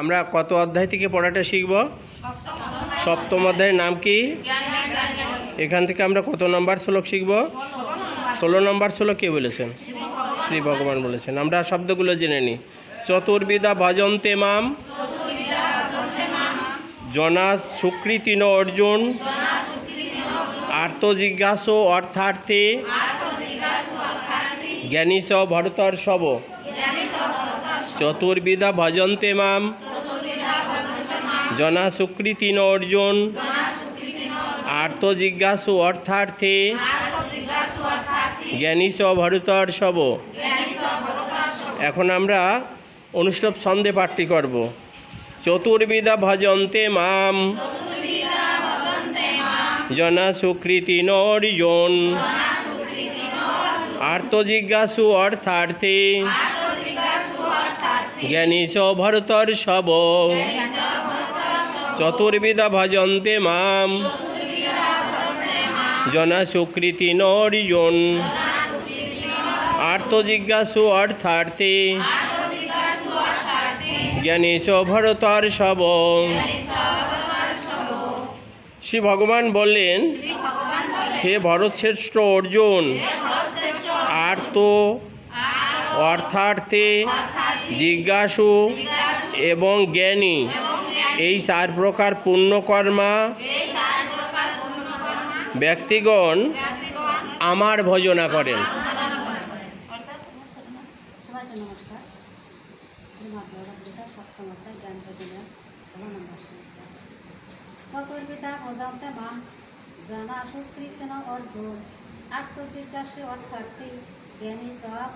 আমরা কত অধ্যায় থেকে পড়াটা শিখব? সপ্তম অধ্যায়ের নাম কি? এখান থেকে আমরা কত নম্বর শ্লোক শিখব? ষোলো নম্বর শ্লোক কে বলেছেন? শ্রী ভগবান বলেছেন। আমরা শব্দগুলো জেনে নিই। চতুর্বিদা ভজন্তে মাম, জনা সুকৃতি অর্জুন, আর্ত জিজ্ঞাস অর্থার্থে, জ্ঞানী স ভরতর সব চতুর্বিধা ভজন্তে মাম। জনা সুকৃতি ন অর্জুন আর্ত জিজ্ঞাসু অর্থার্থে। জ্ঞানী স ভরতর সব এখন আমরা অনুষ্ঠব ছন্দে পাঠটি করব। চতুর্বিধা ভজন্তে মাম। জনা সুকৃতি নর্জন। আর্ত জিজ্ঞাসু অর্থার্থে। জ্ঞানী চ ভরতর সব। চতুর্বিধা ভজন্তে মাম। জনা সুকৃতি নর্জন। আর্ত জিজ্ঞাসু অর্থার্থে। জ্ঞানী চ ভরতর সব। শ্রী ভগবান বললেন, হে ভরত শ্রেষ্ঠ অর্জুন, আর্ত অর্থার্থে জিজ্ঞাসু এবং জ্ঞানী। এই চার প্রকার পুণ্যকর্মা ব্যক্তিগণ আমার ভজনা করেন। চতুর্বিধা জানা অর্জুন অর্থার্থী জ্ঞানী সব